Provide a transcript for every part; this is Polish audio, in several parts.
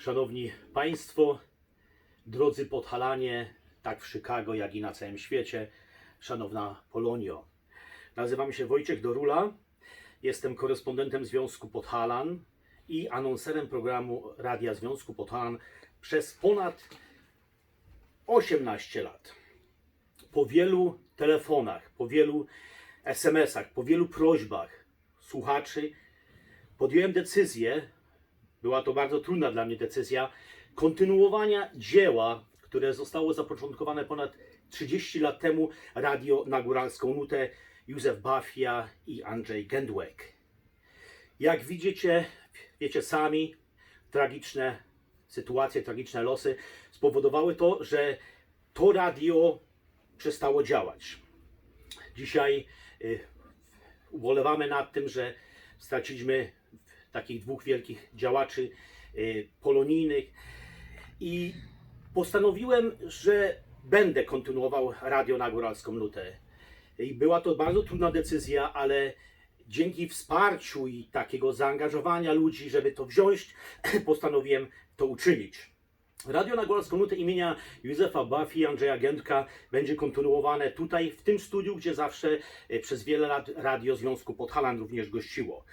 Szanowni Państwo, drodzy Podhalanie, tak w Chicago, jak i na całym świecie, szanowna Polonio. Nazywam się Wojciech Dorula, jestem korespondentem Związku Podhalan i anonserem programu Radia Związku Podhalan przez ponad 18 lat. Po wielu telefonach, po wielu SMS-ach, po wielu prośbach słuchaczy podjąłem decyzję, była to bardzo trudna dla mnie decyzja, kontynuowania dzieła, które zostało zapoczątkowane ponad 30 lat temu, radio na góralską nutę Józef Bafia i Andrzej Gendłek. Jak widzicie, wiecie sami, tragiczne sytuacje, tragiczne losy spowodowały to, że to radio przestało działać. Dzisiaj y, ubolewamy nad tym, że straciliśmy takich dwóch wielkich działaczy y, polonijnych i postanowiłem, że będę kontynuował radio na góralską nutę. I była to bardzo trudna decyzja, ale dzięki wsparciu i takiego zaangażowania ludzi, żeby to wziąć, postanowiłem to uczynić. Radio na Góralską Nutę imienia Józefa Buffy i Andrzeja Gędka będzie kontynuowane tutaj, w tym studiu, gdzie zawsze e, przez wiele lat Radio Związku Podhalan również gościło.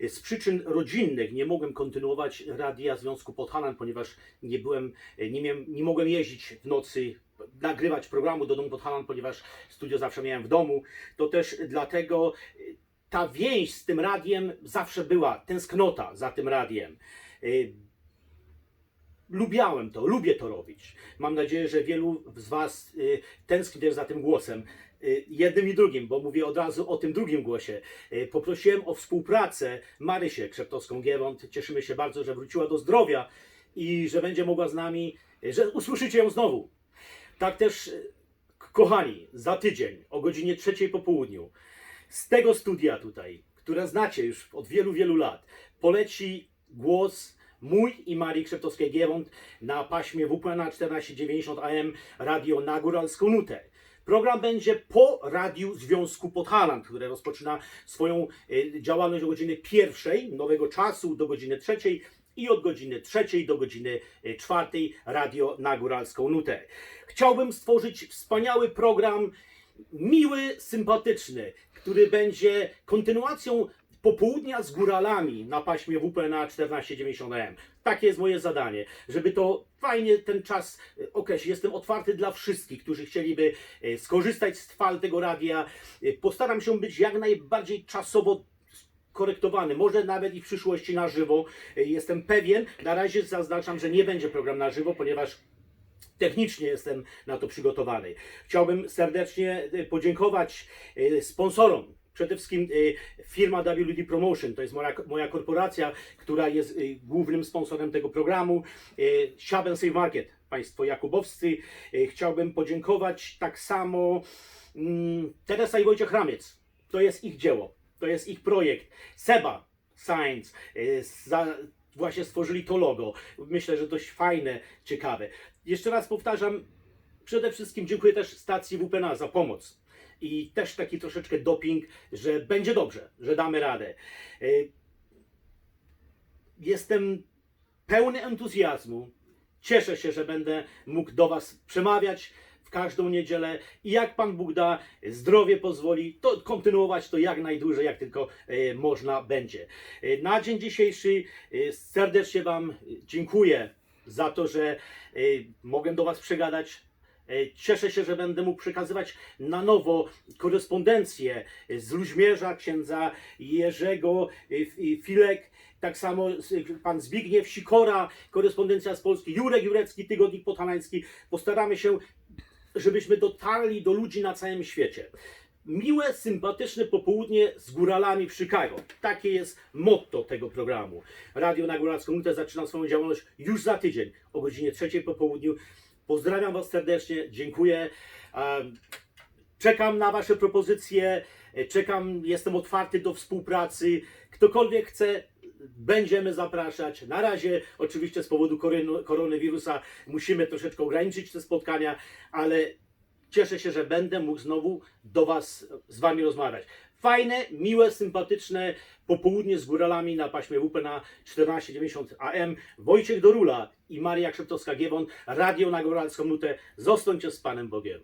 E, Z przyczyn rodzinnych nie mogłem kontynuować Radia Związku Podhalan, ponieważ nie byłem, e, nie, miałem, nie mogłem jeździć w nocy, nagrywać programu do domu Podhalan, ponieważ studio zawsze miałem w domu. To też dlatego ta więź z tym radiem zawsze była, tęsknota za tym radiem. Lubiałem to, lubię to robić. Mam nadzieję, że wielu z Was y, tęskni za tym głosem. Y, jednym i drugim, bo mówię od razu o tym drugim głosie. Y, poprosiłem o współpracę Marysię Krzeptowską-Giewont. Cieszymy się bardzo, że wróciła do zdrowia i że będzie mogła z nami, y, że usłyszycie ją znowu. Tak też, kochani, za tydzień o godzinie trzeciej po południu z tego studia tutaj, które znacie już od wielu, wielu lat, poleci głos mój i Marii Krzeptowskiej-Giewont na paśmie WPNA 1490 AM Radio na Góralską Nutę. Program będzie po Radiu Związku Podhalan, które rozpoczyna swoją e, działalność o godziny pierwszej, nowego czasu do godziny trzeciej i od godziny trzeciej do godziny e, czwartej Radio na Góralską Nutę. Chciałbym stworzyć wspaniały program, miły, sympatyczny, który będzie kontynuacją popołudnia z góralami na paśmie WP na 1490M. Takie jest moje zadanie, żeby to fajnie ten czas e, określić. Jestem otwarty dla wszystkich, którzy chcieliby e, skorzystać z fal tego radia. E, Postaram się być jak najbardziej czasowo korektowany, może nawet i w przyszłości na żywo. Jestem pewien, na razie zaznaczam, że nie będzie program na żywo, ponieważ technicznie jestem na to przygotowany. Chciałbym serdecznie podziękować sponsorom. Przede wszystkim e, firma WD Promotion, to jest moja, moja korporacja, która jest e, głównym sponsorem tego programu. E, Siaben Save Market, Państwo Jakubowscy. Chciałbym podziękować tak samo mm, Teresa i Wojciech Ramiec. To jest ich dzieło, to jest ich projekt. Seba Science, za, właśnie stworzyli to logo. Myślę, że dość fajne, ciekawe. Jeszcze raz powtarzam, przede wszystkim dziękuję też stacji WPNA za pomoc. I też taki troszeczkę doping, że będzie dobrze, że damy radę. E, Jestem pełny entuzjazmu. Cieszę się, że będę mógł do Was przemawiać w każdą niedzielę i jak Pan Bóg da, zdrowie pozwoli, to kontynuować to jak najdłużej, jak tylko e, można będzie. E, na dzień dzisiejszy serdecznie Wam dziękuję za to, że mogę do Was przegadać. E, Cieszę się, że będę mógł przekazywać na nowo korespondencję z Luźmierza, księdza Jerzego e, e, Filek, tak samo pan Zbigniew Sikora, korespondencja z Polski, Jurek Jurecki, Tygodnik Podhalański. Postaramy się, żebyśmy dotarli do ludzi na całym świecie. Miłe, sympatyczne popołudnie z góralami w Chicago. Takie jest motto tego programu. Radio na Góralską Nutę zaczyna swoją działalność już za tydzień o godzinie trzeciej po południu. Pozdrawiam Was serdecznie, dziękuję. Czekam na Wasze propozycje, e, czekam, jestem otwarty do współpracy. Ktokolwiek chce, będziemy zapraszać. Na razie, oczywiście, z powodu koronawirusa musimy troszeczkę ograniczyć te spotkania, ale cieszę się, że będę mógł znowu do Was, z Wami rozmawiać. Fajne, miłe, sympatyczne popołudnie z góralami na paśmie WP na 1490 AM. Wojciech Dorula i Maria Krzeptowska-Giewon, Radio na Góralską Nutę. Zostańcie z Panem Bogiem.